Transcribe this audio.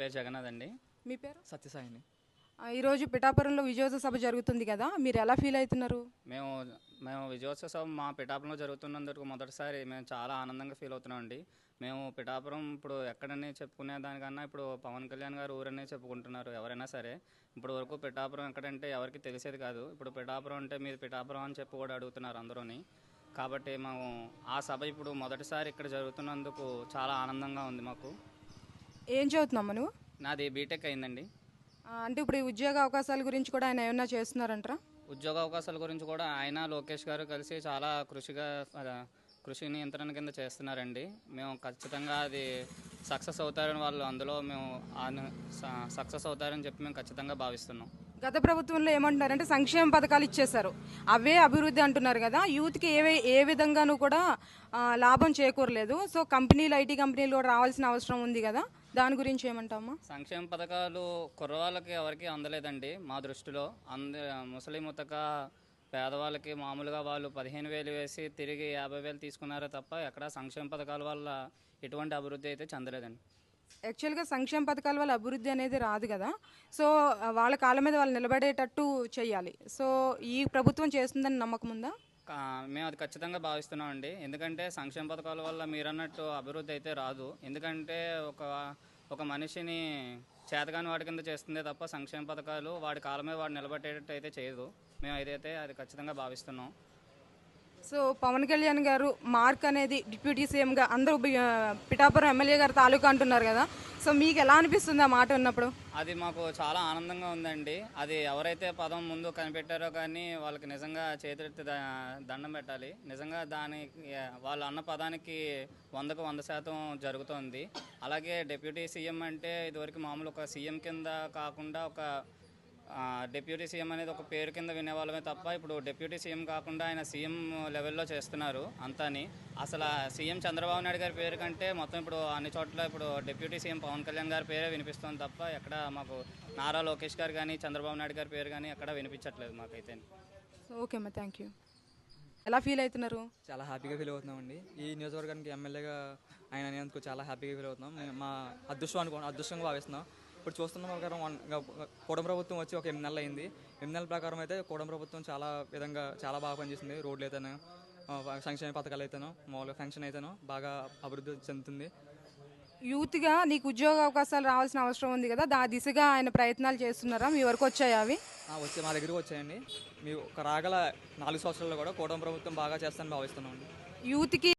పేరు జగన్నాథ్ అండి. మీ పేరు? సత్యసాయిని. ఈరోజు పిఠాపురంలో విజయోత్సవ సభ జరుగుతుంది కదా మీరు ఎలా ఫీల్ అవుతున్నారు? మేము మేము విజయోత్సవం మా పిఠాపురంలో జరుగుతున్నందుకు మొదటిసారి మేము చాలా ఆనందంగా ఫీల్ అవుతున్నామండి మేము పిఠాపురం ఇప్పుడు ఎక్కడని చెప్పుకునే దానికన్నా ఇప్పుడు పవన్ కళ్యాణ్ గారు ఊరనే చెప్పుకుంటున్నారు ఎవరైనా సరే. ఇప్పుడు వరకు పిఠాపురం ఎక్కడంటే ఎవరికి తెలిసేది కాదు. ఇప్పుడు పిఠాపురం అంటే మీరు పిఠాపురం అని చెప్పి కూడా అడుగుతున్నారు అందరూని. కాబట్టి మేము ఆ సభ ఇప్పుడు మొదటిసారి ఇక్కడ జరుగుతున్నందుకు చాలా ఆనందంగా ఉంది మాకు. ఏం చదువుతున్నావు నువ్వు? నాది బీటెక్ అయిందండి. అంటే ఇప్పుడు ఈ ఉద్యోగ అవకాశాల గురించి కూడా ఆయన ఏమన్నా చేస్తున్నారంటారా? ఉద్యోగ అవకాశాల గురించి కూడా ఆయన లోకేష్ గారు కలిసి చాలా కృషిగా కృషి నియంత్రణ కింద చేస్తున్నారండి. మేము ఖచ్చితంగా అది సక్సెస్ అవుతారని వాళ్ళు అందులో మేము సక్సెస్ అవుతారని చెప్పి మేము ఖచ్చితంగా భావిస్తున్నాం. గత ప్రభుత్వంలో ఏమంటున్నారంటే సంక్షేమ పథకాలు ఇచ్చేశారు. అవే అభివృద్ధి అంటున్నారు కదా యూత్కి ఏ ఏ విధంగానూ కూడా లాభం చేకూరలేదు. సో కంపెనీలు ఐటీ కంపెనీలు కూడా రావాల్సిన అవసరం ఉంది కదా. దాని గురించి ఏమంటామా సంక్షేమ పథకాలు కుర్రవాళ్ళకి ఎవరికి అందలేదండి మా దృష్టిలో. అంద ముసలి ముతక పేదవాళ్ళకి మామూలుగా వాళ్ళు పదిహేను వేలు వేసి తిరిగి యాభై వేలు తీసుకున్నారే తప్ప ఎక్కడ సంక్షేమ పథకాల వల్ల ఎటువంటి అభివృద్ధి అయితే చెందలేదండి. యాక్చువల్గా సంక్షేమ పథకాల వల్ల అభివృద్ధి అనేది రాదు కదా. సో వాళ్ళ కాళ్ళ మీద వాళ్ళు నిలబడేటట్టు చేయాలి సో ఈ ప్రభుత్వం చేస్తుందని నమ్మకం ఉందా? మేము అది ఖచ్చితంగా భావిస్తున్నామండి. ఎందుకంటే సంక్షేమ పథకాల వల్ల మీరన్నట్టు అభివృద్ధి అయితే రాదు. ఎందుకంటే ఒక ఒక మనిషిని చేతగాని వాడి కింద చేస్తుందే తప్ప సంక్షేమ పథకాలు వాడి కాలమే వాడు నిలబెట్టేటట్టు అయితే చేయదు. మేము ఏదైతే అది ఖచ్చితంగా భావిస్తున్నాం. సో పవన్ కళ్యాణ్ గారు మార్క్ అనేది డిప్యూటీ సీఎంగా అందరూ పిఠాపురం ఎమ్మెల్యే గారు తాలూకా అంటున్నారు కదా. సో మీకు ఎలా అనిపిస్తుంది ఆ మాట ఉన్నప్పుడు అది మాకు చాలా ఆనందంగా ఉందండి. అది ఎవరైతే పదం ముందు కనిపెట్టారో కానీ వాళ్ళకి నిజంగా చేతులెత్తి దండం పెట్టాలి. నిజంగా దానికి వాళ్ళు అన్న పదానికి వందకు వంద శాతం జరుగుతోంది. అలాగే డిప్యూటీ సీఎం అంటే ఇదివరకు మామూలు ఒక సీఎం కింద కాకుండా ఒక డిప్యూటీ సీఎం అనేది ఒక పేరు కింద వినేవాళ్ళమే తప్ప ఇప్పుడు డిప్యూటీ సీఎం కాకుండా ఆయన సీఎం లెవెల్లో చేస్తున్నారు అంతాని. అసలు సీఎం చంద్రబాబు నాయుడు గారి పేరు కంటే మొత్తం ఇప్పుడు అన్ని చోట్ల ఇప్పుడు డిప్యూటీ సీఎం పవన్ కళ్యాణ్ గారి పేరే వినిపిస్తుంది తప్ప ఎక్కడ మాకు నారా లోకేష్ గారు కానీ చంద్రబాబు నాయుడు గారి పేరు కానీ ఎక్కడ వినిపించట్లేదు మాకైతే. ఓకే అమ్మా థ్యాంక్ యూ ఎలా ఫీల్ అవుతున్నారు? చాలా హ్యాపీగా ఫీల్ అవుతున్నామండి ఈ నియోజకవర్గానికి ఎమ్మెల్యేగా ఆయన అనేందుకు చాలా హ్యాపీగా ఫీల్ అవుతున్నాం. మేము మా అదృష్టం అనుకో అదృష్టంగా భావిస్తున్నాం. ఇప్పుడు చూస్తున్న ప్రకారం కూడం ప్రభుత్వం వచ్చి ఒక ఎనిమిది నెలలు అయింది. ఎనిమిది నెలల ప్రకారం అయితే కూడం ప్రభుత్వం చాలా విధంగా చాలా బాగా పనిచేసింది. రోడ్లు అయితేనో ఆ, సంక్షేమ పథకాలు అయితేనో మామూలుగా ఫంక్షన్ అయితేనో బాగా అభివృద్ధి చెందుతుంది. యూత్గా నీకు ఉద్యోగ అవకాశాలు రావాల్సిన అవసరం ఉంది కదా దా దిశగా ఆయన ప్రయత్నాలు చేస్తున్నారా? మీ వరకు వచ్చాయా అవి? ఆ, వచ్చే మా దగ్గరికి వచ్చాయండి. మీ ఒక రాగల నాలుగు సంవత్సరాల్లో కూడా కూటమి ప్రభుత్వం బాగా చేస్తానని భావిస్తున్నామండి. యూత్కి